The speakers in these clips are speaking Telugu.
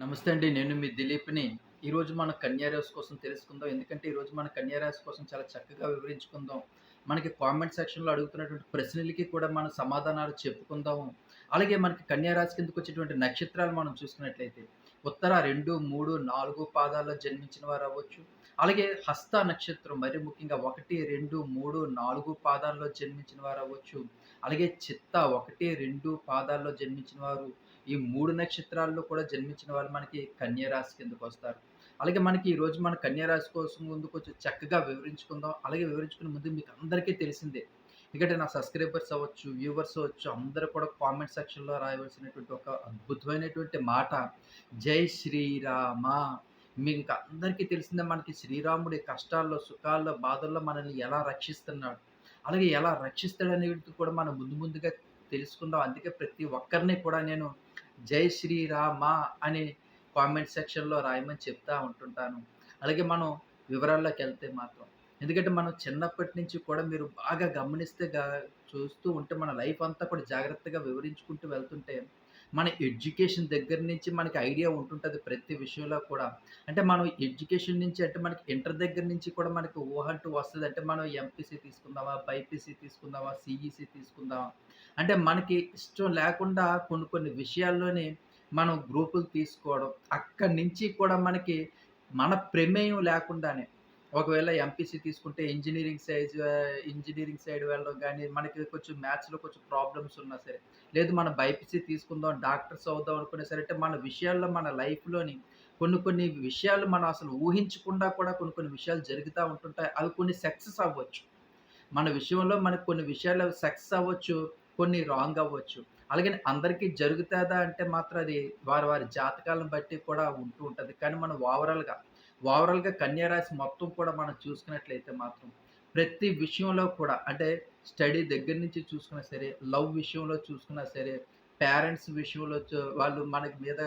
నమస్తే అండి నేను మీ దిలీప్ని. ఈరోజు మన కన్యారాశి కోసం తెలుసుకుందాం. ఎందుకంటే ఈరోజు మన కన్యారాశి కోసం చాలా చక్కగా వివరించుకుందాం. మనకి కామెంట్ సెక్షన్లో అడుగుతున్నటువంటి ప్రశ్నలకి కూడా మన సమాధానాలు చెప్పుకుందాము. అలాగే మనకి కన్యారాశి కిందకు వచ్చేటువంటి నక్షత్రాలు మనం చూసుకున్నట్లయితే ఉత్తర రెండు మూడు నాలుగు పాదాల్లో జన్మించిన వారు అవ్వచ్చు. అలాగే హస్త నక్షత్రం మరి ముఖ్యంగా ఒకటి రెండు మూడు నాలుగు పాదాల్లో జన్మించిన వారు అవ్వచ్చు. అలాగే చిత్త ఒకటి రెండు పాదాల్లో జన్మించిన వారు ఈ మూడు నక్షత్రాల్లో కూడా జన్మించిన వాళ్ళు మనకి కన్యరాశి కిందకు వస్తారు. అలాగే మనకి ఈ రోజు మన కన్యారాశి కోసం ముందు కొంచెం చక్కగా వివరించుకుందాం. అలాగే వివరించుకునే ముందు మీకు అందరికీ తెలిసిందే. ఎందుకంటే నా సబ్స్క్రైబర్స్ అవ్వచ్చు వ్యూవర్స్ అవ్వచ్చు అందరూ కూడా కామెంట్ సెక్షన్లో రాయవలసినటువంటి ఒక అద్భుతమైనటువంటి మాట. జై శ్రీరామ. మీకు అందరికీ తెలిసిందే మనకి శ్రీరాముడి కష్టాల్లో సుఖాల్లో బాధల్లో మనల్ని ఎలా రక్షిస్తున్నాడు. అలాగే ఎలా రక్షిస్తాడు అనేది కూడా మనం ముందు ముందుగా తెలుసుకుందాం. అందుకే ప్రతి ఒక్కరిని కూడా నేను జై శ్రీరామ అని కామెంట్ సెక్షన్లో రాయమని చెప్తా ఉంటుంటాను. అలాగే మనం వివరాల్లోకి వెళ్తే మాత్రం ఎందుకంటే మనం చిన్నప్పటి నుంచి కూడా మీరు బాగా గమనిస్తే చూస్తూ ఉంటే మన లైఫ్ అంతా కూడా జాగ్రత్తగా వివరించుకుంటూ వెళ్తుంటే మన ఎడ్యుకేషన్ దగ్గర నుంచి మనకి ఐడియా ఉంటుంటుంది ప్రతి విషయంలో కూడా. అంటే మనం ఎడ్యుకేషన్ నుంచి అంటే మనకి ఇంటర్ దగ్గర నుంచి కూడా మనకి ఊహ అంటూ వస్తుంది అంటే మనం ఎంపీసీ తీసుకుందామా బైపీసీ తీసుకుందామా సిఈసీ తీసుకుందామా అంటే మనకి ఇష్టం లేకుండా కొన్ని కొన్ని విషయాల్లోని మనం గ్రూపులు తీసుకోవడం అక్కడి నుంచి కూడా మనకి మన ప్రమేయం లేకుండానే. ఒకవేళ ఎంపీసీ తీసుకుంటే ఇంజనీరింగ్ సైజ్ ఇంజనీరింగ్ సైడ్ వెళ్ళడం కానీ మనకి కొంచెం మ్యాథ్స్లో కొంచెం ప్రాబ్లమ్స్ ఉన్నా సరే లేదు మనం బైపీసీ తీసుకుందాం డాక్టర్స్ అవుదాం అనుకునే సరే అంటే మన విషయాల్లో మన లైఫ్లోని కొన్ని కొన్ని విషయాలు మనం అసలు ఊహించకుండా కూడా కొన్ని కొన్ని విషయాలు జరుగుతూ ఉంటుంటాయి. అవి కొన్ని సక్సెస్ అవ్వచ్చు. మన విషయంలో మనకు కొన్ని విషయాలు సక్సెస్ అవ్వచ్చు. కొన్ని రాంగ్ అవ్వచ్చు. అలాగే అందరికీ జరుగుతుందా అంటే మాత్రం అది వారి వారి జాతకాలను బట్టి కూడా ఉంటూ ఉంటుంది. కానీ మనం ఓవరాల్గా ఓవరాల్గా కన్యారాశి మొత్తం కూడా మనం చూసుకున్నట్లయితే మాత్రం ప్రతి విషయంలో కూడా అంటే స్టడీ దగ్గర నుంచి చూసుకున్నా సరే లవ్ విషయంలో చూసుకున్నా సరే పేరెంట్స్ విషయంలో చూ- వాళ్ళు మనకి మీద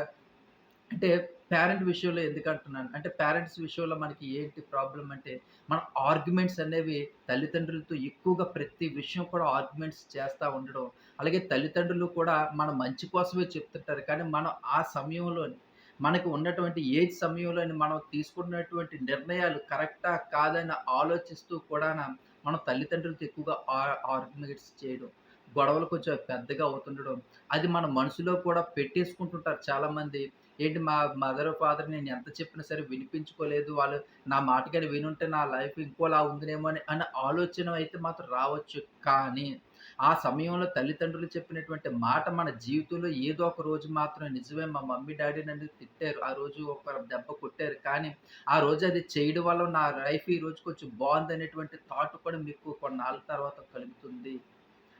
అంటే పేరెంట్ విషయంలో ఎందుకు అంటున్నాను? అంటే పేరెంట్స్ విషయంలో మనకి ఏంటి ప్రాబ్లం అంటే మన ఆర్గ్యుమెంట్స్ అనేవి తల్లిదండ్రులతో ఎక్కువగా ప్రతి విషయం కూడా ఆర్గ్యుమెంట్స్ చేస్తూ ఉండడం. అలాగే తల్లిదండ్రులు కూడా మన మంచి కోసమే చెప్తుంటారు. కానీ మనం ఆ సమయంలో మనకు ఉన్నటువంటి ఏజ్ సమయంలో మనం తీసుకున్నటువంటి నిర్ణయాలు కరెక్టా కాదని ఆలోచిస్తూ కూడా మనం తల్లిదండ్రులతో ఎక్కువగా ఆర్గ్యుమెంట్స్ చేయడం. గొడవలు కొంచెం పెద్దగా అవుతుండడం. అది మన మనసులో కూడా పెట్టేసుకుంటుంటారు చాలామంది. ఏంటి మా మదర్ ఫాదర్ నేను ఎంత చెప్పినా సరే వినిపించుకోలేదు. వాళ్ళు నా మాట వినుంటే నా లైఫ్ ఇంకోలా ఉందినేమో అని అనే ఆలోచన అయితే మాత్రం రావచ్చు. కానీ ఆ సమయంలో తల్లిదండ్రులు చెప్పినటువంటి మాట మన జీవితంలో ఏదో ఒక రోజు మాత్రం నిజమే. మా మమ్మీ డాడీ నన్ను తిట్టారు. ఆ రోజు ఒక దెబ్బ కొట్టారు. కానీ ఆ రోజు అది చేయడం వల్ల నా లైఫ్ ఈ రోజు కొంచెం బాగుంది అనేటువంటి థాట్ కూడా మీకు కొన్నాళ్ళ తర్వాత కలుగుతుంది.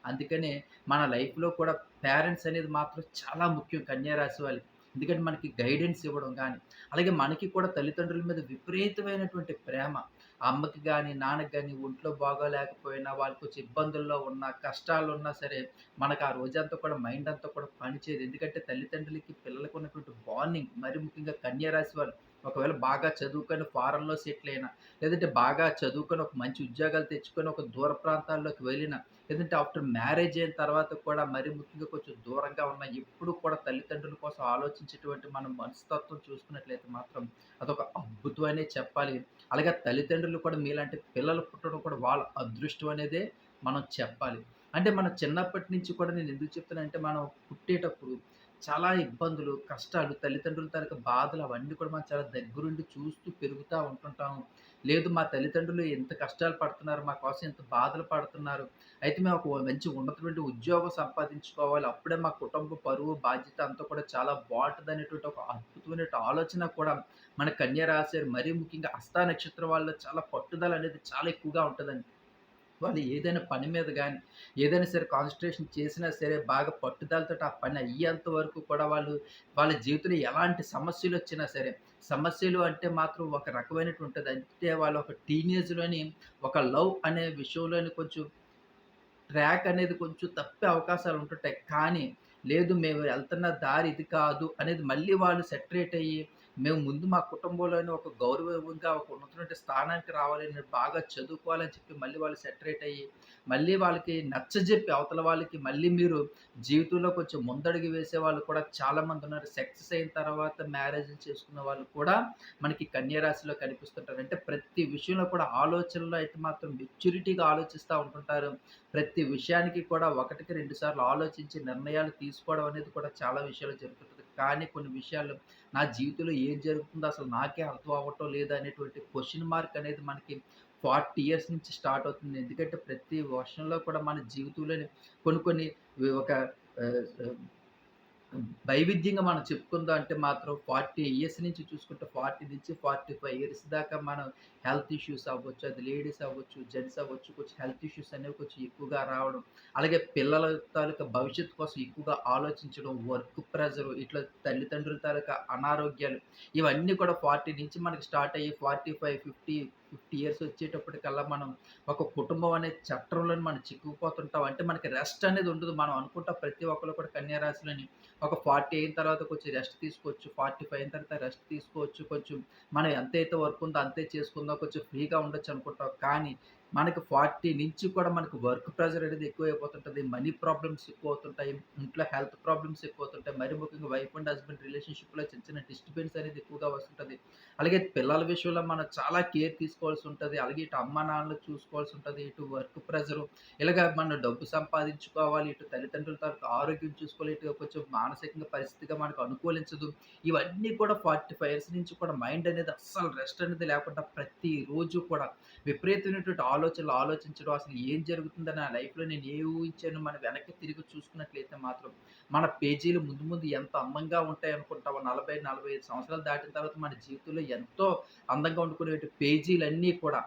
అందుకనే మన లైఫ్లో కూడా పేరెంట్స్ అనేది మాత్రం చాలా ముఖ్యం. కన్యా రాశి వాళ్ళకి. ఎందుకంటే మనకి గైడెన్స్ ఇవ్వడం కానీ అలాగే మనకి కూడా తల్లిదండ్రుల మీద విపరీతమైనటువంటి ప్రేమ. అమ్మకి కానీ నాన్నకి కానీ ఒంట్లో బాగోలేకపోయినా వాళ్ళకి కొంచెం ఇబ్బందుల్లో ఉన్న కష్టాలు ఉన్నా సరే మనకు ఆ రోజంతా కూడా మైండ్ అంతా కూడా పనిచేయదు ఎందుకంటే తల్లిదండ్రులకి పిల్లలకు ఉన్నటువంటి బాండింగ్ మరి ముఖ్యంగా కన్యారాశి వాళ్ళు ఒకవేళ బాగా చదువుకొని ఫారెన్లో సెటిల్ అయినా లేదంటే బాగా చదువుకొని ఒక మంచి ఉద్యోగాలు తెచ్చుకొని ఒక దూర ప్రాంతాల్లోకి వెళ్ళిన లేదంటే ఆఫ్టర్ మ్యారేజ్ అయిన తర్వాత కూడా మరి ముఖ్యంగా కొంచెం దూరంగా ఉన్న ఎప్పుడు కూడా తల్లిదండ్రుల కోసం ఆలోచించేటువంటి మన మనస్తత్వం చూసుకున్నట్లయితే మాత్రం అదొక అద్భుతం అనే చెప్పాలి. అలాగే తల్లిదండ్రులు కూడా మీలాంటి పిల్లలు పుట్టడం కూడా వాళ్ళ అదృష్టం అనేదే మనం చెప్పాలి. అంటే మనం చిన్నప్పటి నుంచి కూడా నేను ఎందుకు చెప్తానంటే మనం పుట్టేటప్పుడు చాలా ఇబ్బందులు కష్టాలు తల్లిదండ్రుల తరగతి బాధలు అవన్నీ కూడా మనం చాలా దగ్గరుండి చూస్తూ పెరుగుతూ ఉంటుంటాము. లేదు మా తల్లిదండ్రులు ఎంత కష్టాలు పడుతున్నారు మా కోసం ఎంత బాధలు పడుతున్నారు. అయితే మేము ఒక మంచి ఉన్నతమైన ఉద్యోగం సంపాదించుకోవాలి. అప్పుడే మా కుటుంబ పరువు బాధ్యత అంతా కూడా చాలా బాగుంటుంది అనేటువంటి ఒక అద్భుతమైన ఆలోచన కూడా మన కన్యా రాశారు మరీ ముఖ్యంగా హస్త నక్షత్రం వాళ్ళ చాలా పట్టుదల అనేది చాలా ఎక్కువగా ఉంటుందండి. వాళ్ళు ఏదైనా పని మీద కానీ ఏదైనా సరే కాన్సన్ట్రేషన్ చేసినా సరే బాగా పట్టుదలతో ఆ పని అయ్యేంత వరకు కూడా వాళ్ళు వాళ్ళ జీవితంలో ఎలాంటి సమస్యలు వచ్చినా సరే సమస్యలు అంటే మాత్రం ఒక రకమైనటువంటి ఉంటుంది. అంటే వాళ్ళు ఒక టీనేజ్లోని ఒక లవ్ అనే విషయంలోని కొంచెం ట్రాక్ అనేది కొంచెం తప్పే అవకాశాలు ఉంటుంటాయి. కానీ లేదు మేము వెళ్తున్న దారి ఇది కాదు అనేది మళ్ళీ వాళ్ళు సెటరేట్ అయ్యి మేము ముందు మా కుటుంబంలోనే ఒక గౌరవంగా ఒక ఉన్నటువంటి స్థానానికి రావాలి, నేను బాగా చదువుకోవాలని చెప్పి మళ్ళీ వాళ్ళు సెటరేట్ అయ్యి, మళ్ళీ వాళ్ళకి నచ్చజెప్పి అవతల వాళ్ళకి మళ్ళీ మీరు జీవితంలో కొంచెం ముందడుగు వేసే వాళ్ళు కూడా చాలామంది ఉన్నారు సక్సెస్ అయిన తర్వాత మ్యారేజ్ చేసుకున్న వాళ్ళు కూడా మనకి కన్యారాశిలో కనిపిస్తుంటారు. అంటే ప్రతి విషయంలో కూడా ఆలోచనలో అయితే మాత్రం మెచ్యూరిటీగా ఆలోచిస్తూ ఉంటుంటారు. ప్రతి విషయానికి కూడా ఒకటికి రెండు సార్లు ఆలోచించి నిర్ణయాలు తీసుకోవడం అనేది కూడా చాలా విషయాలు జరుగుతుంది కానీ కొన్ని విషయాలు నా జీవితంలో ఏం జరుగుతుందో అసలు నాకే అర్థం అవ్వటం లేదు అనేటువంటి క్వశ్చన్ మార్క్ అనేది మనకి 40 ఇయర్స్ నుంచి స్టార్ట్ అవుతుంది. ఎందుకంటే ప్రతి వర్షంలో కూడా మన జీవితంలోని కొన్ని కొన్ని ఒక వైవిధ్యంగా మనం చెప్పుకుందాం అంటే మాత్రం 40 ఇయర్స్ నుంచి చూసుకుంటే 40-45 ఇయర్స్ దాకా మనం హెల్త్ ఇష్యూస్ అవ్వచ్చు. అది లేడీస్ అవ్వచ్చు, జెంట్స్ అవ్వచ్చు. కొంచెం హెల్త్ ఇష్యూస్ అనేవి కొంచెం ఎక్కువగా రావడం. అలాగే పిల్లల తాలూకా భవిష్యత్తు కోసం ఎక్కువగా ఆలోచించడం, వర్క్ ప్రెషర్ ఇట్లా తల్లిదండ్రుల తాలూకా అనారోగ్యాలు ఇవన్నీ కూడా 40 నుంచి మనకి స్టార్ట్ అయ్యి 45, 50, 50 ఇయర్స్ వచ్చేటప్పటికల్లా మనం ఒక కుటుంబం అనే చట్టంలోని మనం చిక్కుకుపోతుంటాం. అంటే మనకి రెస్ట్ అనేది ఉండదు. మనం అనుకుంటాం ప్రతి ఒక్కళ్ళు కూడా కన్యారాశులని ఒక 40 అయిన తర్వాత కొంచెం రెస్ట్ తీసుకోవచ్చు. 45 అయిన తర్వాత రెస్ట్ తీసుకోవచ్చు. కొంచెం మనం ఎంతైతే వర్క్ ఉందో అంతే చేసుకుందాం. కొంచెం ఫ్రీగా ఉండొచ్చు అనుకుంటావు. కానీ మనకి 40 నుంచి కూడా మనకు వర్క్ ప్రెషర్ అనేది ఎక్కువైపోతుంటుంది మనీ ప్రాబ్లమ్స్ ఎక్కువ అవుతుంటాయి ఇంట్లో హెల్త్ ప్రాబ్లమ్స్ ఎక్కువ అవుతుంటాయి మరి ముఖ్యంగా వైఫ్ అండ్ హస్బెండ్ రిలేషన్‌షిప్‌లో చిన్న చిన్న డిస్టర్బెన్స్ అనేది ఎక్కువగా వస్తుంటుంది అలాగే పిల్లల విషయంలో మనం చాలా కేర్ తీసుకోవాల్సి ఉంటుంది అలాగే ఇటు అమ్మ నాన్నలు చూసుకోవాల్సి ఉంటుంది ఇటు వర్క్ ప్రెషరు ఇలాగ మనం డబ్బు సంపాదించుకోవాలి. ఇటు తల్లిదండ్రుల తరఫు ఆరోగ్యం చూసుకోవాలి. ఇటు కొంచెం మానసికంగా పరిస్థితిగా మనకు అనుకూలించదు. ఇవన్నీ కూడా 45 ఇయర్స్ నుంచి కూడా మైండ్ అనేది అస్సలు రెస్ట్ అనేది లేకుండా ప్రతిరోజు కూడా విపరీతమైనటువంటి ఆలోచనలు ఆలోచించడం. అసలు ఏం జరుగుతుందో నా లైఫ్‌లో నేను ఏ ఊహించాను మనం వెనక్కి తిరిగి చూసుకున్నట్లయితే మాత్రం మన పేజీలు ముందు ముందు ఎంత అందంగా ఉంటాయనుకుంటామో 40, 45 సంవత్సరాలు దాటిన తర్వాత మన జీవితంలో ఎంతో అందంగా ఉండుకునే పేజీలన్నీ కూడా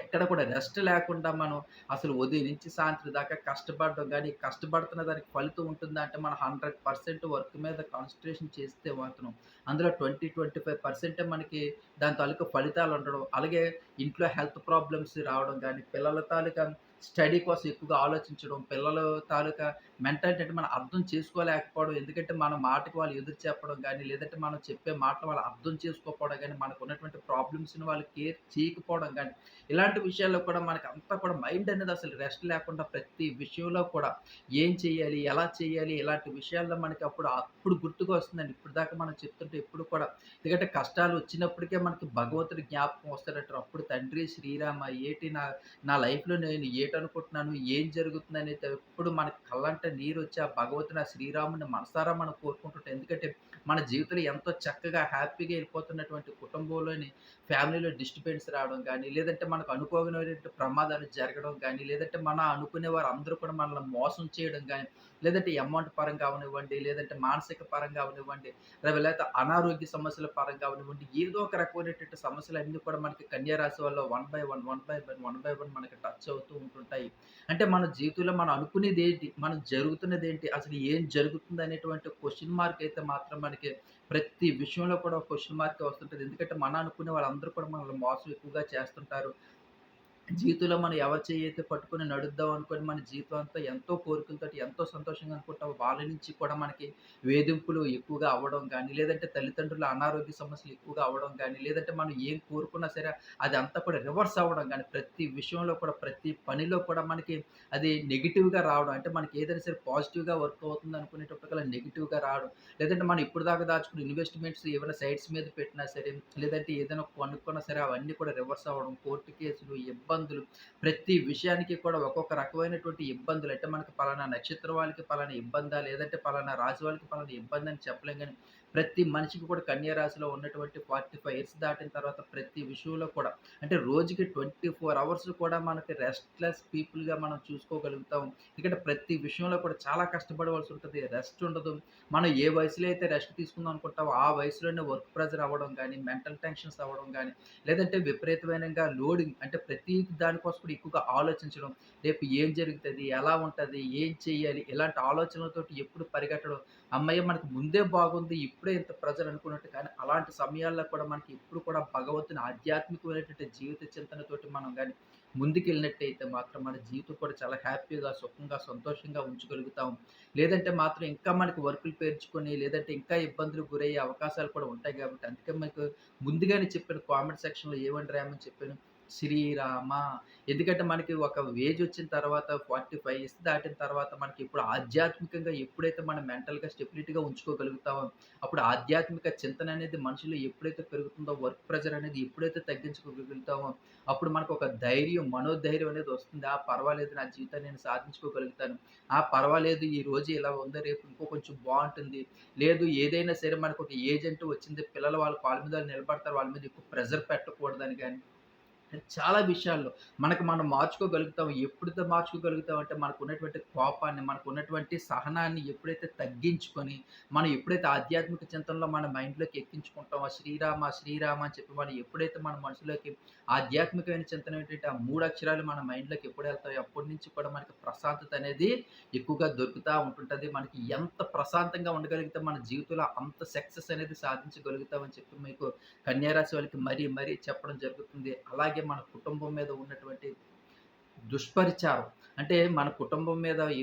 ఎక్కడ కూడా రెస్ట్ లేకుండా మనం అసలు ఉదయం నుంచి సాయంత్రం దాకా కష్టపడడం కానీ కష్టపడుతున్న దానికి ఫలితం ఉంటుందా అంటే మనం 100% వర్క్ మీద కాన్సన్ట్రేషన్ చేస్తే మాత్రం అందులో 20, 25% మనకి దాని తాలూకా ఫలితాలు ఉండడం. అలాగే ఇంట్లో హెల్త్ ప్రాబ్లమ్స్ రావడం కానీ పిల్లల తాలూకా స్టడీ కోసం ఎక్కువగా ఆలోచించడం, పిల్లల తాలూకా మెంటాలిటీ అంటే మనం అర్థం చేసుకోలేకపోవడం. ఎందుకంటే మన మాటకి వాళ్ళు ఎదురు చెప్పడం కానీ లేదంటే మనం చెప్పే మాటలు వాళ్ళు అర్థం చేసుకోకపోవడం కానీ మనకు ఉన్నటువంటి ప్రాబ్లమ్స్‌ని వాళ్ళు కేర్ చేయకపోవడం కానీ ఇలాంటి విషయాల్లో కూడా మనకి అంతా కూడా మైండ్ అనేది అసలు రెస్ట్ లేకుండా ప్రతి విషయంలో కూడా ఏం చేయాలి? ఎలా చేయాలి? ఇలాంటి విషయాల్లో మనకి అప్పుడు అప్పుడు గుర్తుకు వస్తుందండి. ఇప్పటిదాకా మనం చెప్తుంటే ఎప్పుడు కూడా ఎందుకంటే కష్టాలు వచ్చినప్పటికే మనకి భగవంతుడి జ్ఞాపకం వస్తారంటారు అప్పుడు తండ్రి శ్రీరామ ఏటి నా నా లైఫ్‌లో నేను అనుకుంటున్నాను ఏం జరుగుతుందని ఎప్పుడు మనకి కళ్ళంట నీరొచ్చి ఆ భగవతుని ఆ శ్రీరాముని మనసారా మనం కోరుకుంటుంటాం. ఎందుకంటే మన జీవితంలో ఎంతో చక్కగా హ్యాపీగా వెళ్ళిపోతున్నటువంటి కుటుంబంలోని ఫ్యామిలీలో డిస్టర్బెన్స్ రావడం కానీ లేదంటే మనకు అనుకోగలిగినటువంటి ప్రమాదాలు జరగడం కానీ లేదంటే మన అనుకునే వారు అందరూ కూడా మనల్ని మోసం చేయడం కానీ లేదంటే అమౌంట్ పరంగా అవనివ్వండి, లేదంటే మానసిక పరంగా అవనివ్వండి, లేకపోతే అనారోగ్య సమస్యల పరంగా అవనివ్వండి, ఏదో ఒక రకమైనటువంటి సమస్యలన్నీ కూడా మనకి కన్యా రాశి వల్ల one by one, one by one, one by one మనకి టచ్ అవుతూ ఉంటుంటాయి. అంటే మన జీవితంలో మనం అనుకునేది ఏంటి మనం జరుగుతున్నది ఏంటి అసలు ఏం జరుగుతుందనేటువంటి క్వశ్చన్ మార్క్ అయితే మాత్రం మనకి ప్రతి విషయంలో కూడా క్వశ్చన్ మార్క్ వస్తుంటుంది ఎందుకంటే మనం అనుకునే వాళ్ళందరూ కూడా మనల్ని మోసం ఎక్కువగా చేస్తుంటారు. జీవితంలో మనం ఎవరి అయితే పట్టుకొని నడుద్దాం అనుకుని మన జీవితం అంతా ఎంతో కోరికలతో ఎంతో సంతోషంగా అనుకుంటాం వాళ్ళ నుంచి కూడా మనకి వేధింపులు ఎక్కువగా అవ్వడం కానీ లేదంటే తల్లిదండ్రుల అనారోగ్య సమస్యలు ఎక్కువగా అవ్వడం కానీ లేదంటే మనం ఏం కోరుకున్నా సరే అది అంతా కూడా రివర్స్ అవ్వడం కానీ ప్రతి విషయంలో కూడా ప్రతి పనిలో కూడా మనకి అది నెగిటివ్గా రావడం. అంటే మనకి ఏదైనా సరే పాజిటివ్‌గా వర్క్ అవుతుంది అనుకునేటప్పటికల్లా నెగిటివ్గా రావడం. లేదంటే మనం ఇప్పటిదాకా దాచుకున్న ఇన్వెస్ట్‌మెంట్స్ ఏమైనా సైట్స్ మీద పెట్టినా సరే, లేదంటే ఏదైనా కొనుక్కున్నా సరే అవన్నీ కూడా రివర్స్ అవ్వడం. కోర్టు కేసులు, ఇబ్బందులు ప్రతి విషయానికి కూడా ఒక్కొక్క రకమైనటువంటి ఇబ్బందులు. అంటే మనకి పలానా నక్షత్రం వాళ్ళకి పలానా ఇబ్బందా? లేదంటే పలానా రాశి వాళ్ళకి పలానా అని చెప్పలేం కానీ ప్రతి మనిషికి కూడా కన్యారాశిలో ఉన్నటువంటి ఉన్నటువంటి 45 ఇయర్స్ దాటిన తర్వాత ప్రతి విషయంలో కూడా అంటే రోజుకి 24 అవర్స్ కూడా మనకి రెస్ట్‌లెస్ పీపుల్‌గా మనం చూసుకోగలుగుతాం. ఎందుకంటే ప్రతి విషయంలో కూడా చాలా కష్టపడవలసి ఉంటుంది రెస్ట్ ఉండదు. మనం ఏ వయసులో అయితే రెస్ట్ తీసుకుందాం అనుకుంటామో ఆ వయసులోనే వర్క్ ప్రెజర్ అవ్వడం కానీ మెంటల్ టెన్షన్స్ అవ్వడం కానీ లేదంటే విపరీతమైన లోడింగ్ అంటే ప్రతి దానికోసం కూడా ఎక్కువగా ఆలోచించడం. రేపు ఏం జరుగుతుంది ఎలా ఉంటుంది ఏం చేయాలి? ఇలాంటి ఆలోచనలతోటి ఎప్పుడు పరిగెట్టడం. అమ్మయ్య మనకు ముందే బాగుంది. ఇప్పుడే ఇంత ప్రజలు అనుకున్నట్టు కానీ అలాంటి సమయాల్లో కూడా మనకి ఎప్పుడు కూడా భగవంతుని ఆధ్యాత్మికమైనటువంటి జీవిత చింతనతోటి మనం కానీ ముందుకెళ్ళినట్టయితే మాత్రం మన జీవితం కూడా చాలా హ్యాపీగా, సుఖంగా, సంతోషంగా ఉంచగలుగుతాం. లేదంటే మాత్రం ఇంకా మనకి వర్కులు పేర్చుకొని లేదంటే ఇంకా ఇబ్బందులు గురయ్యే అవకాశాలు కూడా ఉంటాయి కాబట్టి అందుకే మనకు ముందుగానే చెప్పాను కామెంట్ సెక్షన్‌లో ఏమని రాయమని చెప్పాను. శ్రీరామ ఎందుకంటే మనకి ఒక వేజ్ వచ్చిన తర్వాత 45 ఇయర్స్ దాటిన తర్వాత మనకి ఇప్పుడు ఆధ్యాత్మికంగా ఎప్పుడైతే మనం మెంటల్‌గా స్టెబిలిటీగా ఉంచుకోగలుగుతామో, అప్పుడు ఆధ్యాత్మిక చింతన అనేది మనుషుల్లో ఎప్పుడైతే పెరుగుతుందో, వర్క్ ప్రెజర్ అనేది ఎప్పుడైతే తగ్గించుకోగలుగుతామో, అప్పుడు మనకు ఒక ధైర్యం, మనోధైర్యం అనేది వస్తుంది. ఆ! పర్వాలేదు నా జీవితాన్ని నేను సాధించుకోగలుగుతాను. ఆ! పర్వాలేదు ఈ రోజు ఇలా ఉంది. రేపు ఇంకో కొంచెం బాగుంటుంది లేదు ఏదైనా సరే మనకు ఒక ఏజెంట్ వచ్చింది. పిల్లలు వాళ్ళ కాళ్ళ మీద వాళ్ళు నిలబడతారు. వాళ్ళ మీద ఎక్కువ ప్రెజర్ పెట్టకూడదని కానీ చాలా విషయాల్లో మనకు మనం మార్చుకోగలుగుతాం. ఎప్పుడైతే మార్చుకోగలుగుతాం అంటే మనకు ఉన్నటువంటి కోపాన్ని, మనకు ఉన్నటువంటి సహనాన్ని ఎప్పుడైతే తగ్గించుకొని, మనం ఎప్పుడైతే ఆధ్యాత్మిక చింతనలో మన మైండ్‌లోకి ఎక్కించుకుంటామో శ్రీరామ, శ్రీరామ అని చెప్పి మనం ఎప్పుడైతే మన మనసులోకి ఆధ్యాత్మికమైన చింతన ఏంటంటే ఆ మూడు అక్షరాలు మన మైండ్‌లోకి ఎప్పుడెళ్తాయో అప్పటి నుంచి కూడా మనకి ప్రశాంతత అనేది ఎక్కువగా దొరుకుతూ ఉంటుంటుంది మనకి ఎంత ప్రశాంతంగా ఉండగలిగితే మన జీవితంలో అంత సక్సెస్ అనేది సాధించగలుగుతామని చెప్పి మీకు కన్యారాశి వాళ్ళకి మరీ మరీ చెప్పడం జరుగుతుంది. అలాగే మన కుటుంబం మీద ఉన్నటువంటి దుష్పరిచారం అంటే మన కుటుంబం మీద ఎ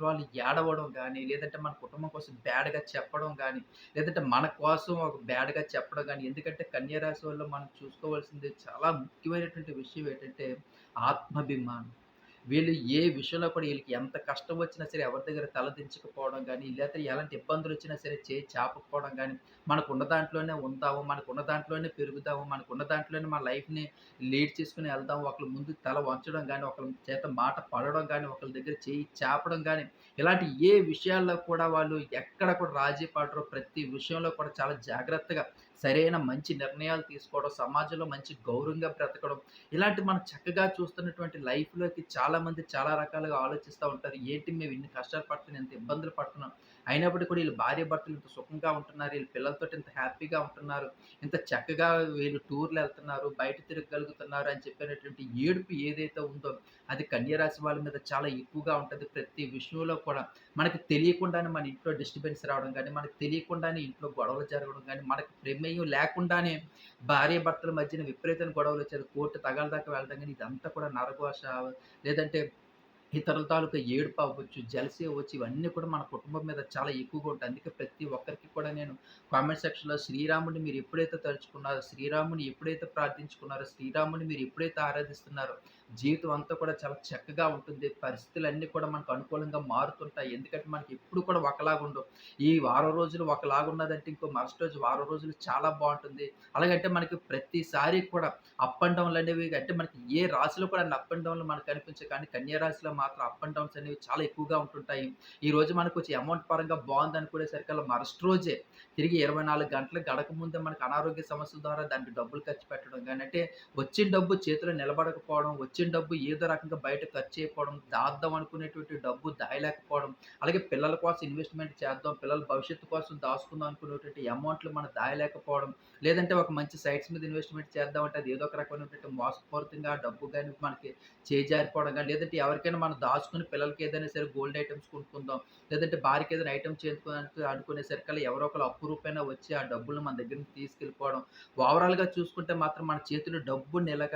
వాళ్ళు ఏడవడం కానీ లేదంటే మన కుటుంబం కోసం బ్యాడ్‌గా చెప్పడం కానీ లేదంటే మన కోసం ఒక బ్యాడ్‌గా చెప్పడం కానీ ఎందుకంటే కన్యా రాశి మనం చూసుకోవాల్సింది చాలా ముఖ్యమైనటువంటి విషయం ఏంటంటే ఆత్మాభిమానం. వీళ్ళు ఏ విషయంలో కూడా వీళ్ళకి ఎంత కష్టం వచ్చినా సరే ఎవరి దగ్గర తలదించకపోవడం కానీ లేకపోతే ఎలాంటి ఇబ్బందులు వచ్చినా సరే చేయి చాపకపోవడం కానీ మనకున్న దాంట్లోనే ఉంటాము మనకున్న దాంట్లోనే పెరుగుతాము మనకున్న దాంట్లోనే మన లైఫ్‌ని లీడ్ చేసుకుని వెళ్తాము ఒకళ్ళ ముందు తల వంచడం కానీ ఒకళ్ళ చేత మాట పడడం కానీ ఒకళ్ళ దగ్గర చేయి చాపడం కానీ ఇలాంటి ఏ విషయాల్లో కూడా వాళ్ళు ఎక్కడ కూడా రాజీ పడరు. ప్రతి విషయంలో కూడా చాలా జాగ్రత్తగా సరైన మంచి నిర్ణయాలు తీసుకోవడం, సమాజంలో మంచి గౌరవంగా బ్రతకడం, ఇలాంటి మనం చక్కగా చూస్తున్నటువంటి లైఫ్‌లోకి చాలామంది చాలా రకాలుగా ఆలోచిస్తూ ఉంటారు. ఏంటి మేము ఇన్ని కష్టాలు పడుతున్నాం, ఎంత ఇబ్బందులు పడుతున్నాం. అయినప్పటికీ కూడా వీళ్ళ భార్య భర్తలు ఇంత సుఖంగా ఉంటున్నారు. వీళ్ళు పిల్లలతో ఇంత హ్యాపీగా ఉంటున్నారు. ఇంత చక్కగా వీళ్ళు టూర్లు వెళ్తున్నారు బయట తిరగగలుగుతున్నారు అని చెప్పినటువంటి ఏడుపు ఏదైతే ఉందో, అది కన్యరాశి వాళ్ళ మీద చాలా ఎక్కువగా ఉంటుంది ప్రతి విషయంలో కూడా మనకు తెలియకుండానే మన ఇంట్లో డిస్టర్బెన్స్ రావడం కానీ మనకు తెలియకుండానే ఇంట్లో గొడవలు జరగడం కానీ మనకు ప్రమేయం లేకుండానే భార్య భర్తల మధ్యన విపరీతమైన గొడవలొచ్చేది కోర్టు తగలదాకా దాకా వెళ్ళడం కానీ ఇదంతా కూడా నరఘోష లేదంటే ఇతరుల తాలూకా ఏడుపు అవ్వచ్చు, జెలసీ అవ్వచ్చు, ఇవన్నీ కూడా మన కుటుంబం మీద చాలా ఎక్కువగా ఉంటాయి. అందుకే ప్రతి ఒక్కరికి కూడా నేను కామెంట్ సెక్షన్‌లో శ్రీరాముడిని మీరు ఎప్పుడైతే తలుచుకున్నారో, శ్రీరాముడిని ఎప్పుడైతే ప్రార్థించుకున్నారో, శ్రీరాముడిని మీరు ఎప్పుడైతే ఆరాధిస్తున్నారో, జీవితం అంతా కూడా చాలా చక్కగా ఉంటుంది. పరిస్థితులన్నీ కూడా మనకు అనుకూలంగా మారుతుంటాయి. ఎందుకంటే మనకి ఎప్పుడు కూడా ఒకలాగా ఉండవు. ఈ వారం రోజులు ఒకలాగున్నదంటే ఇంకో మరుసటి రోజు వారం రోజులు చాలా బాగుంటుంది అలాగంటే మనకి ప్రతిసారి కూడా అప్ అండ్ డౌన్లు అనేవి అంటే మనకి ఏ రాశిలో కూడా అప్ అండ్ డౌన్‌లు మనకు కనిపించవు. కానీ కన్యా రాశిలో మాత్రం అప్ అండ్ డౌన్స్ అనేవి చాలా ఎక్కువగా ఉంటుంటాయి. ఈ రోజు మనకు కొంచెం అమౌంట్ పరంగా బావుందనుకునేసరికల్లా మరుసటి రోజే తిరిగి 24 గంటలు గడక ముందే మనకు అనారోగ్య సమస్యల ద్వారా దానికి డబ్బులు ఖర్చు పెట్టడం కానీ అంటే వచ్చిన డబ్బు చేతిలో నిలబడకపోవడం, వచ్చిన డబ్బు ఏదో రకంగా బయట ఖర్చు అయిపోవడం, దాద్దాం అనుకునేటువంటి డబ్బు దాయలేకపోవడం, అలాగే పిల్లల కోసం ఇన్వెస్ట్‌మెంట్ చేద్దాం, పిల్లల భవిష్యత్తు కోసం దాచుకుందాం అనుకునేటువంటి అమౌంట్‌లు మనం దాయలేకపోవడం, లేదంటే ఒక మంచి సైట్స్ మీద ఇన్వెస్ట్‌మెంట్ చేద్దామంటే అది ఏదో ఒక రకమైనటువంటి మోసపూరితంగా డబ్బు కానీ మనకి చేజారిపోవడం కానీ లేదంటే ఎవరికైనా మనం దాచుకుని పిల్లలకి ఏదైనా సరే గోల్డ్ ఐటమ్స్ కొనుక్కుందాం, లేదంటే భార్యకి ఏదైనా ఐటెమ్ చేయించుకోవడానికి అనుకునేసరికల్లా ఎవరో ఒకరు అప్పు రూపాయన వచ్చి ఆ డబ్బులను మన దగ్గర నుంచి తీసుకెళ్ళిపోవడం. ఓవరాల్‌గా చూసుకుంటే మాత్రం మన చేతిలో డబ్బు నిలక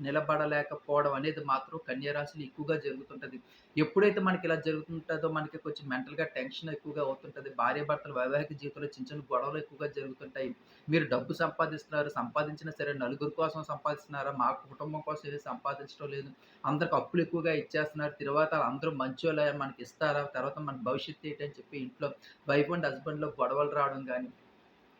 నిలబడలేకపోవడం అనేది మాత్రం కన్యరాశిలు ఎక్కువగా జరుగుతుంటుంది ఎప్పుడైతే మనకి ఇలా జరుగుతుంటుందో మనకి కొంచెం మెంటల్‌గా టెన్షన్ ఎక్కువగా అవుతుంటుంది భార్యాభర్తల వైవాహిక జీవితంలో చిన్న చిన్న గొడవలు ఎక్కువగా జరుగుతుంటాయి. మీరు డబ్బు సంపాదిస్తున్నారు, సంపాదించినా సరే నలుగురి కోసం సంపాదిస్తున్నారా? మా కుటుంబం కోసం ఏది సంపాదించడం లేదు. అందరికి అప్పులు ఎక్కువగా ఇచ్చేస్తున్నారు. తర్వాత అందరూ మంచోళ్ళ మనకి ఇస్తారా? తర్వాత మన భవిష్యత్తు ఏంటి అని చెప్పి ఇంట్లో వైఫ్ అండ్ హస్బెండ్‌లో గొడవలు రావడం కానీ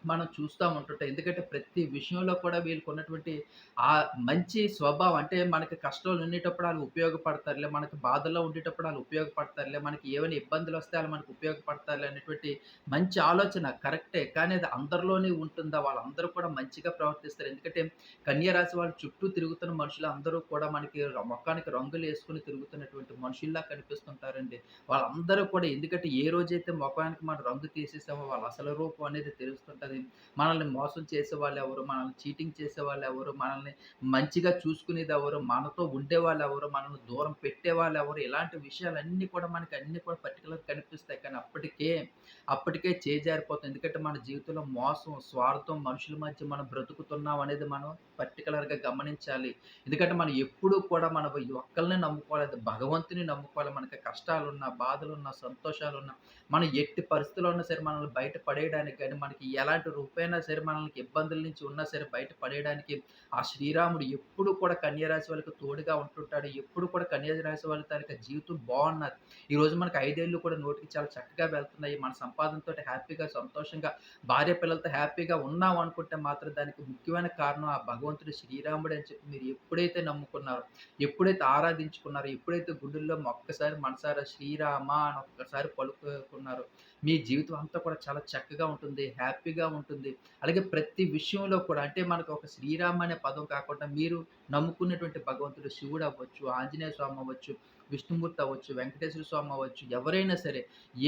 మనం చూస్తా ఉంటుంటాం. ఎందుకంటే ప్రతి విషయంలో కూడా వీళ్ళకున్నటువంటి ఆ మంచి స్వభావం అంటే మనకి కష్టాలు ఉండేటప్పుడు వాళ్ళు ఉపయోగపడతారులే, మనకి బాధల్లో ఉండేటప్పుడు వాళ్ళు ఉపయోగపడతారులే, మనకి ఏమైనా ఇబ్బందులు వస్తే వాళ్ళు మనకు ఉపయోగపడతారులే అనేటువంటి మంచి ఆలోచన కరెక్టే. కానీ అది అందరిలోనే ఉంటుందా? వాళ్ళందరూ కూడా మంచిగా ప్రవర్తిస్తారు. ఎందుకంటే కన్యా రాశి చుట్టూ తిరుగుతున్న మనుషులు అందరూ కూడా మనకి మొక్కానికి రంగులు వేసుకుని తిరుగుతున్నటువంటి మనుషుల్లా కనిపిస్తుంటారండి. వాళ్ళందరూ కూడా ఎందుకంటే ఏ రోజైతే మొఖానికి మనం రంగు తీసేసామో వాళ్ళ అసలు రూపం అనేది తెలుస్తుంటుంది ఉంటుంది మనల్ని మోసం చేసేవాళ్ళెవరు, మనల్ని చీటింగ్ చేసేవాళ్ళెవరు, మనల్ని మంచిగా చూసుకునేది ఎవరు మనతో ఉండేవాళ్ళెవరు, మనల్ని దూరం పెట్టేవాళ్ళెవరు, ఇలాంటి విషయాలన్నీ కూడా మనకి అన్నీ కూడా పర్టికులర్ కనిపిస్తాయి. కానీ అప్పటికే, అప్పటికే చేజారిపోతుంది ఎందుకంటే మన జీవితంలో మోసం, స్వార్థం, మనుషుల మధ్య మనం బ్రతుకుతున్నాం అనేది మనం పర్టికులర్గా గమనించాలి. ఎందుకంటే మనం ఎప్పుడూ కూడా మన ఒక్కరిని నమ్ముకోలేదు. భగవంతుని నమ్ముకోవాలి. మనకి కష్టాలున్నా, బాధలున్నా, సంతోషాలున్నా, మనం ఎట్టి పరిస్థితుల్లో ఉన్నా సరే మనల్ని బయట పడేయడానికి కానీ మనకి ఎలా ఎలాంటి రూపైనా సరే మనల్ని ఇబ్బందుల నుంచి ఉన్నా సరే బయట పడేయడానికి ఆ శ్రీరాముడు ఎప్పుడు కూడా కన్యారాశి వాళ్ళకి తోడుగా ఉంటుంటాడు. ఎప్పుడు కూడా కన్యారాశి వాళ్ళ తాలూకా జీవితం బాగున్నారు ఈరోజు మనకు ఐదేళ్ళు కూడా నోటికి చాలా చక్కగా వెళ్తున్నాయి. మన సంపాదనతో హ్యాపీగా, సంతోషంగా భార్య పిల్లలతో హ్యాపీగా ఉన్నాం అనుకుంటే మాత్రం దానికి ముఖ్యమైన కారణం ఆ భగవంతుడు శ్రీరాముడు అని చెప్పి మీరు ఎప్పుడైతే నమ్ముకున్నారో, ఎప్పుడైతే ఆరాధించుకున్నారో, ఎప్పుడైతే గుండెల్లో ఒక్కసారి మనసారా శ్రీరామ అని ఒక్కసారి పలుకున్నారు మీ జీవితం అంతా కూడా చాలా చక్కగా ఉంటుంది. హ్యాపీగా ఉంటుంది. అలాగే ప్రతి విషయంలో కూడా అంటే మనకు ఒక శ్రీరామ అనే పదం కాకుండా మీరు నమ్ముకున్నటువంటి భగవంతుడు శివుడు అవ్వచ్చు, ఆంజనేయ స్వామి అవ్వచ్చు, విష్ణుమూర్తి అవ్వచ్చు, వెంకటేశ్వర స్వామి అవ్వచ్చు, ఎవరైనా సరే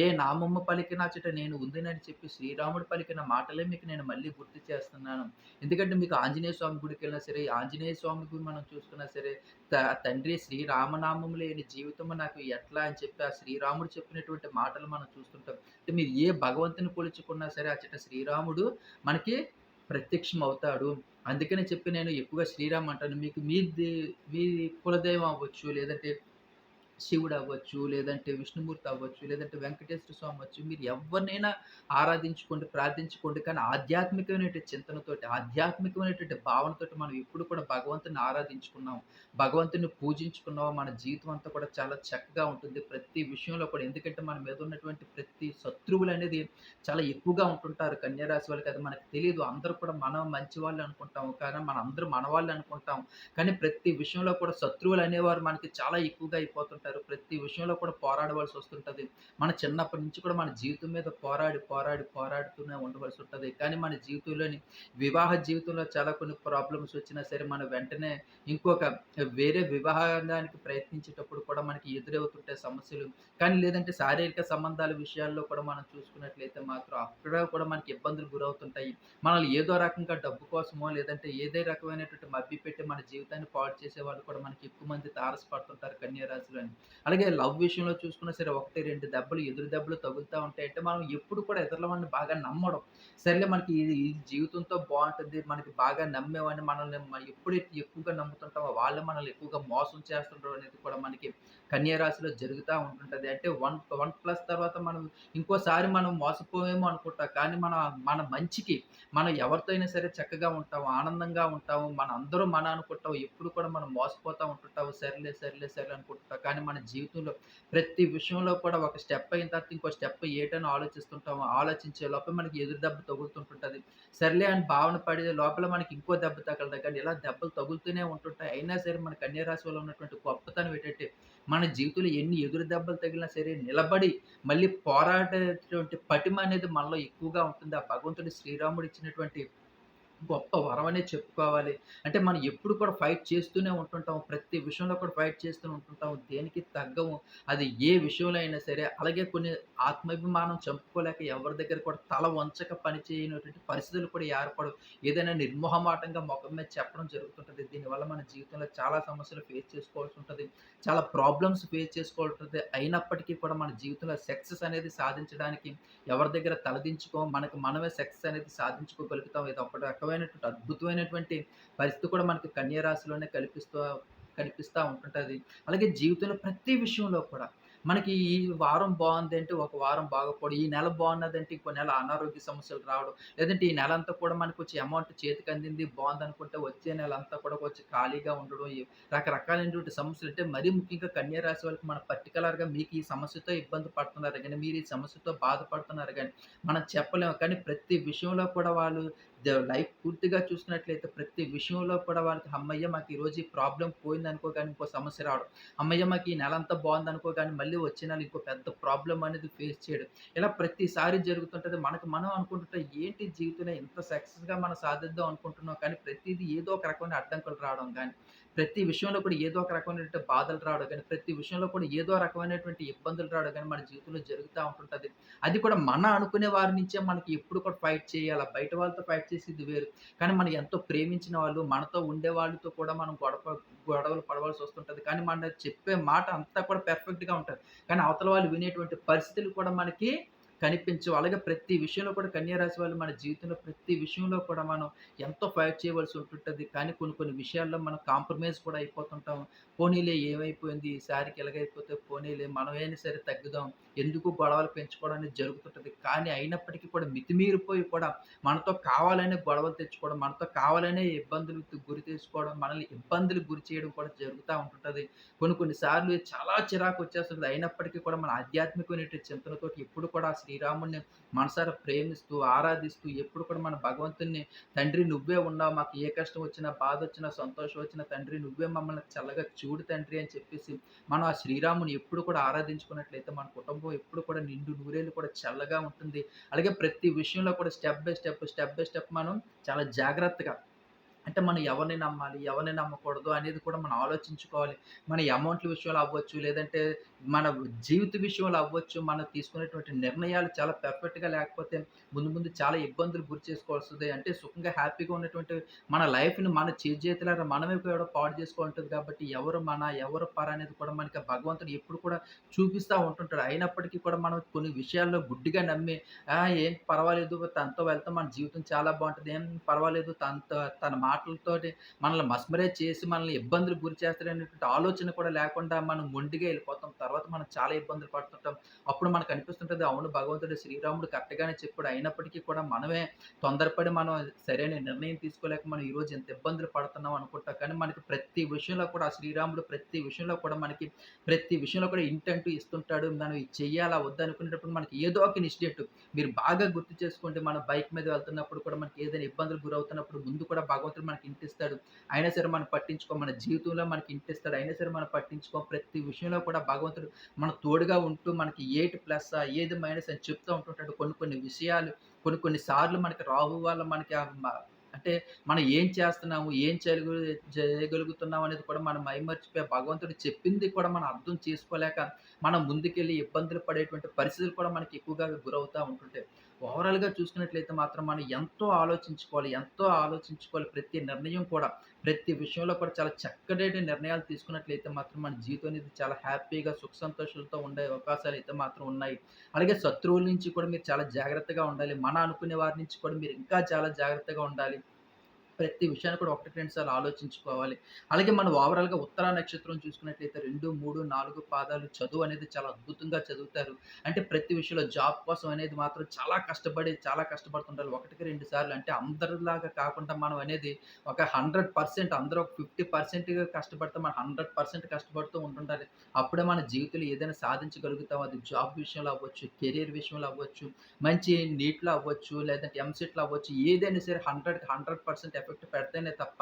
ఏ నామము పలికినాచట నేను ఉందినని చెప్పి శ్రీరాముడు పలికిన మాటలే మీకు నేను మళ్ళీ గుర్తు చేస్తున్నాను. ఎందుకంటే మీకు ఆంజనేయ స్వామి గుడికెళ్ళినా సరే, ఆంజనేయ స్వామి గుడి మనం చూసుకున్నా సరే, త తండ్రి శ్రీరామనామం లేని జీవితము నాకు ఎట్లా అని చెప్పి ఆ శ్రీరాముడు చెప్పినటువంటి మాటలు మనం చూస్తుంటాం. అంటే మీరు ఏ భగవంతుని కొలుచుకున్నా సరే అచ్చట శ్రీరాముడు మనకి ప్రత్యక్షం అవుతాడు. అందుకని చెప్పి నేను ఎక్కువగా శ్రీరామ్ అంటాను. మీకు మీది మీ కులదైవం అవ్వచ్చు, లేదంటే శివుడు అవ్వచ్చు, లేదంటే విష్ణుమూర్తి అవ్వచ్చు, లేదంటే వెంకటేశ్వర స్వామి అవ్వచ్చు. మీరు ఎవరినైనా ఆరాధించుకోండి, ప్రార్థించుకోండి. కానీ ఆధ్యాత్మికమైనటువంటి చింతనతోటి, ఆధ్యాత్మికమైనటువంటి భావనతోటి మనం ఎప్పుడు కూడా భగవంతుని ఆరాధించుకున్నాం, భగవంతుని పూజించుకున్నాం. మన జీవితం అంతా కూడా చాలా చక్కగా ఉంటుంది. ప్రతి విషయంలో కూడా ఎందుకంటే మన మీద ఉన్నటువంటి ప్రతి శత్రువులు అనేది చాలా ఎక్కువగా ఉంటుంటారు. కన్యారాశి వాళ్ళకి అది మనకు తెలియదు అందరూ కూడా మనం మంచి వాళ్ళు అనుకుంటాం. కానీ మనందరూ మనవాళ్ళు అనుకుంటాం. కానీ ప్రతి విషయంలో కూడా శత్రువులు అనేవారు మనకి చాలా ఎక్కువగా అయిపోతుంటారు. ప్రతి విషయంలో కూడా పోరాడవలసి వస్తుంటది. మన చిన్నప్పటి నుంచి కూడా మన జీవితం మీద పోరాడి, పోరాడి, పోరాడుతూనే ఉండవలసి ఉంటుంది కానీ మన జీవితంలోని వివాహ జీవితంలో చాలా కొన్ని ప్రాబ్లమ్స్ వచ్చినా సరే మనం వెంటనే ఇంకొక వేరే వివాహానికి ప్రయత్నించేటప్పుడు కూడా మనకి ఎదురవుతుంటాయి సమస్యలు. కానీ లేదంటే శారీరక సంబంధాల విషయాల్లో కూడా మనం చూసుకున్నట్లయితే మాత్రం అక్కడ కూడా మనకి ఇబ్బందులు గురవుతుంటాయి. మనల్ని ఏదో రకంగా డబ్బు కోసమో లేదంటే ఏదే రకమైనటువంటి మబ్బి పెట్టి మన జీవితాన్ని పాడు చేసేవాళ్ళు కూడా మనకి ఎక్కువ మంది తారసపడుతుంటారు కన్య అలాగే లవ్ విషయంలో చూసుకున్నా సరే 1, 2 దెబ్బలు ఎదురు దెబ్బలు తగులుతూ ఉంటాయి. అంటే మనం ఎప్పుడు కూడా ఇతరుల వాడిని బాగా నమ్మడం. సరేలే మనకి ఇది ఈ జీవితంతో బాగుంటుంది మనకి బాగా నమ్మేవాడిని మనల్ని ఎప్పుడైతే ఎక్కువగా నమ్ముతుంటామో వాళ్ళే మనల్ని ఎక్కువగా మోసం చేస్తుంటారు అనేది కూడా మనకి కన్య రాశిలో జరుగుతా ఉంటుంటది. అంటే వన్ వన్ ప్లస్ తర్వాత మనం ఇంకోసారి మనం మోసపోయేమో అనుకుంటాం. కానీ మన మన మంచికి మనం ఎవరితో అయినా సరే చక్కగా ఉంటాం, ఆనందంగా ఉంటాము. మన అందరూ మన అనుకుంటాం. ఎప్పుడు కూడా మనం మోసపోతా ఉంటుంటాం. సర్లే, సరేలే సరే అనుకుంటుంటాం. కానీ మన జీవితంలో ప్రతి విషయంలో కూడా ఒక స్టెప్ అయిన తర్వాత ఇంకో స్టెప్ ఏటని ఆలోచిస్తుంటాము. ఆలోచించే లోపల మనకి ఎదురు దెబ్బ తగులుతుంటుంటుంది సర్లే అని భావన పడే లోపల మనకి ఇంకో దెబ్బ తగలదు. కానీ ఇలా దెబ్బలు తగులుతూనే ఉంటుంటాయి. అయినా సరే మన కన్యారాశిలో ఉన్నటువంటి గొప్పతనం ఏంటంటే మన జీవితంలో ఎన్ని ఎదురు దెబ్బలు తగిలినా సరే నిలబడి మళ్ళీ పోరాడేటువంటి పటిమ అనేది మనలో ఎక్కువగా ఉంటుంది. ఆ భగవంతుడు శ్రీరాముడు ఇచ్చినటువంటి గొప్ప వరం అనే చెప్పుకోవాలి. అంటే మనం ఎప్పుడు కూడా ఫైట్ చేస్తూనే ఉంటుంటాం. ప్రతి విషయంలో కూడా ఫైట్ చేస్తూ ఉంటుంటాం. దేనికి తగ్గము. అది ఏ విషయంలో అయినా సరే. అలాగే కొన్ని ఆత్మాభిమానం చంపుకోలేక ఎవరి దగ్గర కూడా తల వంచక పనిచేయనటువంటి పరిస్థితులు కూడా ఏర్పడవు. ఏదైనా నిర్మోహమాటంగా మొఖం మీద చెప్పడం జరుగుతుంటుంది దీనివల్ల మన జీవితంలో చాలా సమస్యలు ఫేస్ చేసుకోవాల్సి ఉంటుంది చాలా ప్రాబ్లమ్స్ ఫేస్ చేసుకోవాల్సి ఉంటుంది అయినప్పటికీ కూడా మన జీవితంలో సక్సెస్ అనేది సాధించడానికి ఎవరి దగ్గర తలదించుకో మనకు మనమే సక్సెస్ అనేది సాధించుకోగలుగుతాం. ఇది ఒక రకమైనటువంటి అద్భుతమైనటువంటి పరిస్థితి కూడా మనకి కన్యరాశిలోనే కల్పిస్తూ కనిపిస్తూ ఉంటుంటుంది అలాగే జీవితంలో ప్రతి విషయంలో కూడా మనకి ఈ వారం బావుందంటే ఒక వారం బాగపోవడం ఈ నెల బావున్నదంటే ఇంకో నెల అనారోగ్య సమస్యలు రావడం. లేదంటే ఈ నెల అంతా కూడా మనకు కొంచెం అమౌంట్ చేతికి అందింది బావుందనుకుంటే వచ్చే నెల అంతా కూడా కొంచెం ఖాళీగా ఉండడం. ఈ రకరకాలైనటువంటి సమస్యలు అంటే మరీ ముఖ్యంగా కన్యా రాశి వాళ్ళకి మన పర్టికులర్గా మీకు ఈ సమస్యతో ఇబ్బంది పడుతున్నారు కానీ మీరు ఈ సమస్యతో బాధపడుతున్నారు కానీ మనం చెప్పలేము. కానీ ప్రతి విషయంలో కూడా వాళ్ళు లైఫ్ పూర్తిగా చూసుకున్నట్లయితే ప్రతి విషయంలో కూడా వాళ్ళకి అమ్మయ్య మాకు ఈరోజు ఈ అనుకో కానీ ఇంకో సమస్య రావడం. అమ్మయ్య మాకు ఈ నెలంతా కానీ మళ్ళీ వచ్చే నెల ఇంకో పెద్ద ప్రాబ్లం అనేది ఫేస్ చేయడం. ఇలా ప్రతిసారి జరుగుతుంటది. మనకు మనం అనుకుంటుంటే ఏంటి జీవితంలో ఇంత సక్సెస్‌గా మనం సాధిద్దాం అనుకుంటున్నాం. కానీ ప్రతిదీ ఏదో ఒక రకమైన అడ్డంకులు రావడం కానీ ప్రతి విషయంలో కూడా ఏదో ఒక రకమైనటువంటి బాధలు రావడం కానీ ప్రతి విషయంలో కూడా ఏదో రకమైనటువంటి ఇబ్బందులు రావడం కానీ మన జీవితంలో జరుగుతూ ఉంటుంటుంది అది కూడా మన అనుకునే వారి నుంచే మనకి ఎప్పుడు కూడా ఫైట్ చేయాలా. బయట వాళ్ళతో ఫైట్ చేసేది వేరు. కానీ మనం ఎంతో ప్రేమించిన వాళ్ళు, మనతో ఉండే వాళ్ళతో కూడా మనం గొడవ గొడవలు పడవలసి వస్తుంటది. కానీ మన చెప్పే మాట అంతా కూడా పెర్ఫెక్ట్గా ఉంటుంది కానీ అవతల వాళ్ళు వినేటువంటి పరిస్థితులు కూడా మనకి కనిపించవు. అలాగే ప్రతి విషయంలో కూడా కన్యారాశి వాళ్ళు మన జీవితంలో ప్రతి విషయంలో కూడా మనం ఎంతో ఫైట్ చేయవలసి ఉంటుంటుంది కానీ కొన్ని కొన్ని విషయాల్లో మనం కాంప్రమైజ్ కూడా అయిపోతుంటాం. పోనీలే ఏమైపోయింది ఈసారికి ఎలాగైపోతే పోనీలే మనమైనా సరే తగ్గుదాం. ఎందుకు గొడవలు పెంచుకోవడం అనేది జరుగుతుంటుంది కానీ అయినప్పటికీ కూడా మితిమీరిపోయి కూడా మనతో కావాలనే గొడవలు తెచ్చుకోవడం, మనతో కావాలనే ఇబ్బందులు గురి తీసుకోవడం మనల్ని ఇబ్బందులు గురి చేయడం కూడా జరుగుతూ ఉంటుంటుంది కొన్ని కొన్ని సార్లు చాలా వచ్చేస్తుంది అయినప్పటికీ కూడా మన ఆధ్యాత్మికమైన చింతనతో ఎప్పుడు కూడా శ్రీరాముడిని మనసారా ప్రేమిస్తూ, ఆరాధిస్తూ ఎప్పుడు కూడా మన భగవంతుని తండ్రి నువ్వే ఉన్నావు. మాకు ఏ కష్టం వచ్చినా, బాధ వచ్చినా సంతోషం వచ్చినా తండ్రి నువ్వే మమ్మల్ని చల్లగా చూడు తండ్రి అని చెప్పేసి మనం ఆ శ్రీరాముని ఎప్పుడు కూడా ఆరాధించుకున్నట్లయితే మన కుటుంబం ఎప్పుడు కూడా నిండు నూరేళ్ళు కూడా చల్లగా ఉంటుంది. అలాగే ప్రతి విషయంలో కూడా step by step, step by step మనం చాలా జాగ్రత్తగా అంటే మనం ఎవరిని నమ్మాలి, ఎవరిని నమ్మకూడదు అనేది కూడా మనం ఆలోచించుకోవాలి. మన అమౌంట్‌ల విషయంలో అవ్వచ్చు, లేదంటే మన జీవిత విషయంలో అవ్వచ్చు, మనం తీసుకునేటువంటి నిర్ణయాలు చాలా పర్ఫెక్ట్‌గా లేకపోతే ముందు ముందు చాలా ఇబ్బందులు గురి చేసుకోవాల్సింది అంటే సుఖంగా హ్యాపీగా ఉన్నటువంటి మన లైఫ్‌ని మన చేతులారా మనమే కూడా పాడు చేసుకోవాలంటుంది కాబట్టి ఎవరు మన, ఎవరు పర అనేది కూడా మనకి భగవంతుడు ఎప్పుడు కూడా చూపిస్తా ఉంటుంటాడు. అయినప్పటికీ కూడా మనం కొన్ని విషయాల్లో గుడ్డిగా నమ్మి ఏం పర్వాలేదు తనతో వెళ్తే మన జీవితం చాలా బాగుంటుంది ఏం పర్వాలేదు తనతో తన మాటలతోటి మనల్ని మస్మరేజ్ చేసి మనల్ని ఇబ్బందులు గురి చేస్తాడనేటువంటి ఆలోచన కూడా లేకుండా మనం మొండిగా వెళ్ళిపోతాం తర్వాత మనం చాలా ఇబ్బందులు పడుతుంటాం. అప్పుడు మనకు అనిపిస్తుంటది అవును భగవంతుడు శ్రీరాముడు కరెక్ట్‌గానే చెప్పాడు. అయినప్పటికీ కూడా మనమే తొందరపడి మనం సరైన నిర్ణయం తీసుకోలేక మనం ఈరోజు ఎంత ఇబ్బందులు పడుతున్నాం అనుకుంటాం. కానీ మనకి ప్రతి విషయంలో కూడా ఆ శ్రీరాముడు ప్రతి విషయంలో కూడా మనకి ప్రతి విషయంలో కూడా ఇంటెంట్ ఇస్తుంటాడు. మనం ఇది చెయ్యాలా వద్దా అనుకునేటప్పుడు మనకి ఏదో ఒక ఇనిషియేటివ్ మీరు బాగా గుర్తు చేసుకోండి మన బైక్ మీద వెళ్తున్నప్పుడు కూడా మనకి ఏదైనా ఇబ్బందులు గురవుతున్నప్పుడు ముందు కూడా భగవంతుడు మనకి ఇంటిస్తాడు అయినా సరే మనం పట్టించుకో మన జీవితంలో మనకి ఇంటిస్తాడు అయినా సరే మనం పట్టించుకో ప్రతి విషయంలో కూడా భగవంతుడు మన తోడుగా ఉంటూ మనకి ఏటి ప్లస్ ఏది మైనస్ అని చెప్తూ ఉంటుంటాడు. కొన్ని కొన్ని విషయాలు కొన్ని కొన్ని సార్లు మనకి రావు వల్ల మనకి అంటే మనం ఏం చేస్తున్నాము, ఏం చేయగలు చేయగలుగుతున్నాం అనేది కూడా మనం మైమర్చిపోయి భగవంతుడు చెప్పింది కూడా మనం అర్థం చేసుకోలేక మనం ముందుకెళ్ళి ఇబ్బందులు పడేటువంటి పరిస్థితులు కూడా మనకి ఎక్కువగా గురవుతా ఉంటుంటాయి. ఓవరాల్‌గా చూసుకున్నట్లయితే మాత్రం మనం ఎంతో ఆలోచించుకోవాలి. ఎంతో ఆలోచించుకోవాలి. ప్రతి నిర్ణయం కూడా ప్రతి విషయంలో కూడా చాలా చక్కటి నిర్ణయాలు తీసుకున్నట్లయితే మాత్రం మన జీవితం అనేది చాలా హ్యాపీగా సుఖ సంతోషాలతో ఉండే అవకాశాలు అయితే మాత్రం ఉన్నాయి. అలాగే శత్రువుల నుంచి కూడా మీరు చాలా జాగ్రత్తగా ఉండాలి. మన అనుకునే వారి నుంచి కూడా మీరు ఇంకా చాలా జాగ్రత్తగా ఉండాలి. ప్రతి విషయాన్ని కూడా ఒకటి రెండు సార్లు ఆలోచించుకోవాలి. అలాగే మనం ఓవరాల్‌గా ఉత్తరా నక్షత్రం చూసుకున్నట్లయితే 2, 3, 4 పాదాలు చదువు అనేది చాలా అద్భుతంగా చదువుతారు. అంటే ప్రతి విషయంలో జాబ్ కోసం అనేది మాత్రం చాలా కష్టపడి చాలా కష్టపడుతుంటారు. ఒకటికి రెండు సార్లు అంటే అందరిలాగా కాకుండా మనం అనేది ఒక 100% అందరూ ఒక ఫిఫ్టీ పర్సెంట్గా కష్టపడితే మనం 100% కష్టపడుతూ ఉంటుండాలి. అప్పుడే మన జీవితంలో ఏదైనా సాధించగలుగుతాం. అది జాబ్ విషయంలో అవ్వచ్చు, కెరియర్ విషయంలో అవ్వచ్చు, మంచి నీట్‌లో అవ్వచ్చు, లేదంటే ఎంసెట్‌లో అవ్వచ్చు. ఏదైనా సరే 100కి 100% ఎఫెక్ట్ పెడితేనే తప్ప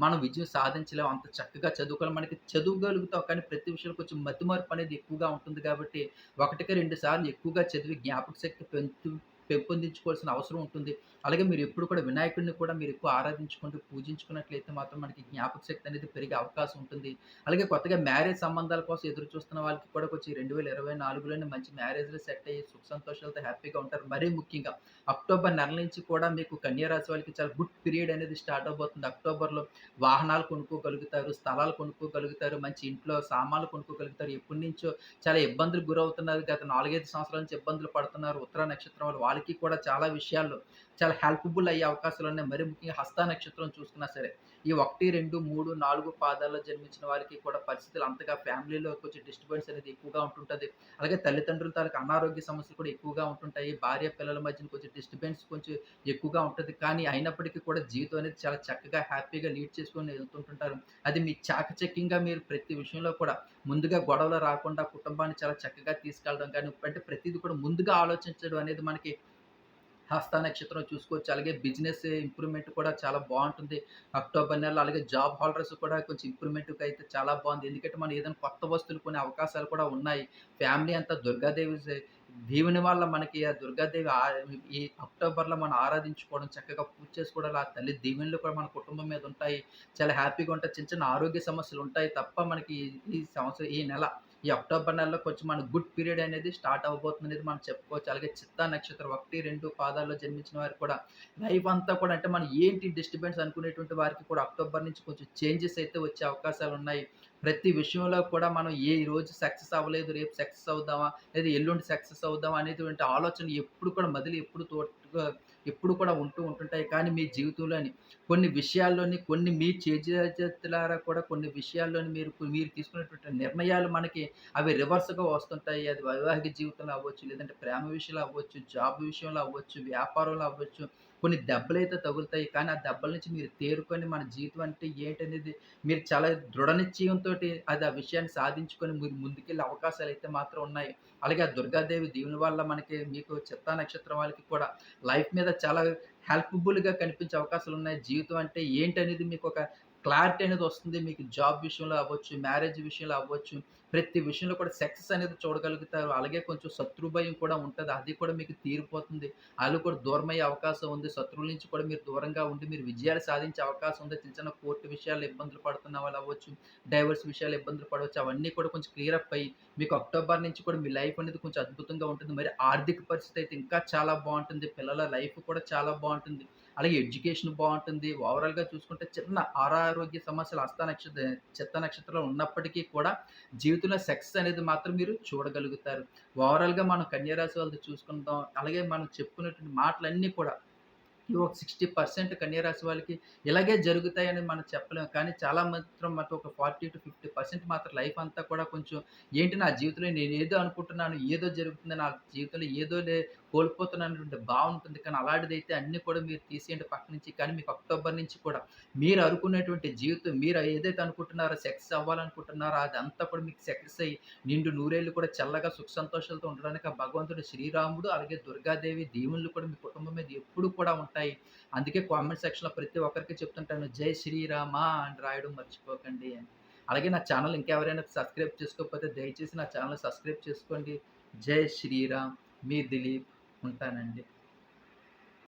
మనం విజయం సాధించలేము అంత చక్కగా చదువుకోవాలి. మనకి చదువుగలుగుతాం కానీ ప్రతి విషయంలో కొంచెం మతిమార్పు అనేది ఎక్కువగా ఉంటుంది కాబట్టి ఒకటికి రెండు సార్లు ఎక్కువగా చదివి జ్ఞాపక శక్తి పెంపు పెంపొందించుకోవాల్సిన అవసరం ఉంటుంది. అలాగే మీరు ఎప్పుడు కూడా వినాయకుడిని కూడా మీరు ఎక్కువ ఆరాధించుకుంటూ, పూజించుకున్నట్లయితే మాత్రం మనకి జ్ఞాపక శక్తి అనేది పెరిగే అవకాశం ఉంటుంది. అలాగే కొత్తగా మ్యారేజ్ సంబంధాల కోసం ఎదురు చూస్తున్న వాళ్ళకి కూడా కొచ్చి రెండు వేల ఇరవై నాలుగులోనే మంచి మ్యారేజ్‌లు సెట్ అయ్యి సుఖ సంతోషాలతో హ్యాపీగా ఉంటారు. మరీ ముఖ్యంగా అక్టోబర్ నెల నుంచి కూడా మీకు కన్యారాశి వాళ్ళకి చాలా గుడ్ పీరియడ్ అనేది స్టార్ట్ అవబోతుంది. అక్టోబర్‌లో వాహనాలు కొనుక్కోగలుగుతారు, స్థలాలు కొనుక్కోగలుగుతారు, మంచి ఇంట్లో సామాన్లు కొనుక్కోగలుగుతారు. ఎప్పటి నుంచో చాలా ఇబ్బందులు గురవుతున్నారు. గత 4, 5 సంవత్సరాల నుంచి ఇబ్బందులు పడుతున్నారు. ఉత్తర నక్షత్రం వాళ్ళు. వాళ్ళకి కూడా చాలా విషయాల్లో చాలా హెల్ప్ఫుల్ అయ్యే అవకాశాలున్నాయి. మరి ముఖ్యంగా హస్త నక్షత్రం చూసుకున్నా సరే. ఈ 1, 2, 3, 4 పాదాల్లో జన్మించిన వారికి కూడా పరిస్థితులు అంతగా ఫ్యామిలీలో కొంచెం డిస్టర్బెన్స్ అనేది ఎక్కువగా ఉంటుంటుంది అలాగే తల్లిదండ్రుల తాలూకు అనారోగ్య సమస్యలు కూడా ఎక్కువగా ఉంటుంటాయి. భార్య పిల్లల మధ్యన కొంచెం డిస్టర్బెన్స్ కొంచెం ఎక్కువగా ఉంటుంది కానీ అయినప్పటికీ కూడా జీవితం అనేది చాలా చక్కగా హ్యాపీగా లీడ్ చేసుకొని వెళ్తుంటుంటారు. అది మీ చాకచక్యంగా మీరు ప్రతి విషయంలో కూడా ముందుగా గొడవలు రాకుండా కుటుంబాన్ని చాలా చక్కగా తీసుకెళ్ళడం కానీ అంటే ప్రతీది కూడా ముందుగా ఆలోచించడం అనేది మనకి హస్త నక్షత్రం చూసుకోవచ్చు. అలాగే బిజినెస్ ఇంప్రూవ్‌మెంట్ కూడా చాలా బాగుంటుంది అక్టోబర్ నెలలో అలాగే జాబ్ హోల్డర్స్ కూడా కొంచెం ఇంప్రూవ్మెంట్కి అయితే చాలా బాగుంది ఎందుకంటే మనం ఏదైనా కొత్త వస్తువులు కొనే అవకాశాలు కూడా ఉన్నాయి. ఫ్యామిలీ అంతా దుర్గాదేవి దేవుని వల్ల మనకి ఆ దుర్గాదేవి ఈ అక్టోబర్‌లో మనం ఆరాధించుకోవడం, చక్కగా పూజ చేసుకోవడం, ఆ తల్లి దీవెనలు కూడా మన కుటుంబం మీద ఉంటాయి. చాలా హ్యాపీగా ఉంటాయి. చిన్న చిన్న ఆరోగ్య సమస్యలు ఉంటాయి తప్ప మనకి ఈ సంవత్సరం ఈ నెల ఈ అక్టోబర్ నెలలో కొంచెం మన గుడ్ పీరియడ్ అనేది స్టార్ట్ అవ్వబోతుందనేది మనం చెప్పుకోవచ్చు. అలాగే చిత్తా నక్షత్రం 1, 2 పాదాల్లో జన్మించిన వారికి కూడా లైఫ్ అంతా కూడా అంటే మనం ఏంటి డిస్టర్బెన్స్ అనుకునేటువంటి వారికి కూడా అక్టోబర్ నుంచి కొంచెం చేంజెస్ అయితే వచ్చే అవకాశాలు ఉన్నాయి ప్రతి విషయంలో కూడా మనం ఏ రోజు సక్సెస్ అవ్వలేదు, రేపు సక్సెస్ అవుదామా? లేదా ఎల్లుండి సక్సెస్ అవుదామా? అనేటువంటి ఆలోచన ఎప్పుడు కూడా మొదలు ఎప్పుడు తోటుగా ఎప్పుడు కూడా ఉంటూ ఉంటుంటాయి. కానీ మీ జీవితంలోని కొన్ని విషయాల్లోని కొన్ని మీ చేజేతులారా కూడా కొన్ని విషయాల్లోని మీరు మీరు తీసుకునేటువంటి నిర్ణయాలు మనకి అవి రివర్స్‌గా వస్తుంటాయి. అది వైవాహిక జీవితంలో అవ్వచ్చు, లేదంటే ప్రేమ విషయంలో అవ్వచ్చు, జాబ్ విషయంలో అవ్వచ్చు, వ్యాపారంలో అవ్వచ్చు. కొన్ని దెబ్బలు అయితే తగులుతాయి. కానీ ఆ దెబ్బల నుంచి మీరు తేరుకొని మన జీవితం అంటే ఏంటనేది మీరు చాలా దృఢ నిశ్చయంతో అది ఆ విషయాన్ని సాధించుకొని మీరు ముందుకెళ్ళే అయితే మాత్రం ఉన్నాయి. అలాగే ఆ దుర్గాదేవి దీవుని వల్ల మనకి మీకు చిత్తా నక్షత్రం వాళ్ళకి కూడా లైఫ్ మీద చాలా హెల్ప్ఫుల్గా కనిపించే అవకాశాలు ఉన్నాయి జీవితం అంటే ఏంటనేది ఒక క్లారిటీ అనేది వస్తుంది. మీకు జాబ్ విషయంలో అవ్వచ్చు, మ్యారేజ్ విషయంలో అవ్వచ్చు, ప్రతి విషయంలో కూడా సక్సెస్ అనేది చూడగలుగుతారు. అలాగే కొంచెం శత్రు భయం కూడా ఉంటుంది అది కూడా మీకు తీరిపోతుంది. వాళ్ళు కూడా దూరమయ్యే అవకాశం ఉంది. శత్రువుల నుంచి కూడా మీరు దూరంగా ఉండి మీరు విజయాలు సాధించే అవకాశం ఉంది. చిన్న చిన్న కోర్టు విషయాలు ఇబ్బందులు పడుతున్న వాళ్ళు అవ్వచ్చు, డైవర్స్ విషయాలు ఇబ్బందులు పడవచ్చు. అవన్నీ కూడా కొంచెం క్లియర్ అప్ అయ్యి మీకు అక్టోబర్ నుంచి కూడా మీ లైఫ్ అనేది కొంచెం అద్భుతంగా ఉంటుంది. మరి ఆర్థిక పరిస్థితి అయితే ఇంకా చాలా బాగుంటుంది పిల్లల లైఫ్ కూడా చాలా బాగుంటుంది అలాగే ఎడ్యుకేషన్ బాగుంటుంది ఓవరాల్‌గా చూసుకుంటే చిన్న అనారోగ్య సమస్యలు హస్త నక్షత్ర చిత్త నక్షత్రంలో ఉన్నప్పటికీ కూడా జీవితంలో సక్సెస్ అనేది మాత్రం మీరు చూడగలుగుతారు. ఓవరాల్‌గా మనం కన్యారాశి రాశి చూసుకుందాం. అలాగే మనం చెప్పుకున్నటువంటి మాటలన్నీ కూడా ఒక సిక్స్టీ పర్సెంట్ కన్యారాశి వాళ్ళకి ఇలాగే జరుగుతాయని మనం చెప్పలేం. కానీ చాలా మాత్రం మాకు ఒక 40-50% మాత్రం లైఫ్ అంతా కూడా కొంచెం ఏంటి నా జీవితంలో నేను ఏదో అనుకుంటున్నాను, ఏదో జరుగుతుంది. నా జీవితంలో ఏదో లే కోల్పోతున్నటువంటి భావన ఉంటుంది. కానీ అలాంటిదైతే అన్నీ కూడా మీరు తీసేయండి పక్క నుంచి. కానీ మీకు అక్టోబర్ నుంచి కూడా మీరు అనుకున్నటువంటి జీవితం మీరు ఏదైతే అనుకుంటున్నారో సక్సెస్ అవ్వాలనుకుంటున్నారో అదంతా కూడా మీకు సక్సెస్ అయ్యి నిండు నూరేళ్ళు కూడా చల్లగా సుఖ సంతోషాలతో ఉండడానికి ఆ భగవంతుడు శ్రీరాముడు అలాగే దుర్గాదేవి దేవుళ్ళు కూడా మీ కుటుంబం మీద ఎప్పుడు కూడా ఉంటాయి. అందుకే కామెంట్ సెక్షన్‌లో ప్రతి ఒక్కరికి చెప్తుంటాను. జై శ్రీరామ అని రాయడం మర్చిపోకండి అని. అలాగే నా ఛానల్ ఇంకెవరైనా సబ్స్క్రైబ్ చేసుకోకపోతే దయచేసి నా ఛానల్ సబ్స్క్రైబ్ చేసుకోండి. జై శ్రీరామ్. మీ దిలీప్. ఉంటానండి.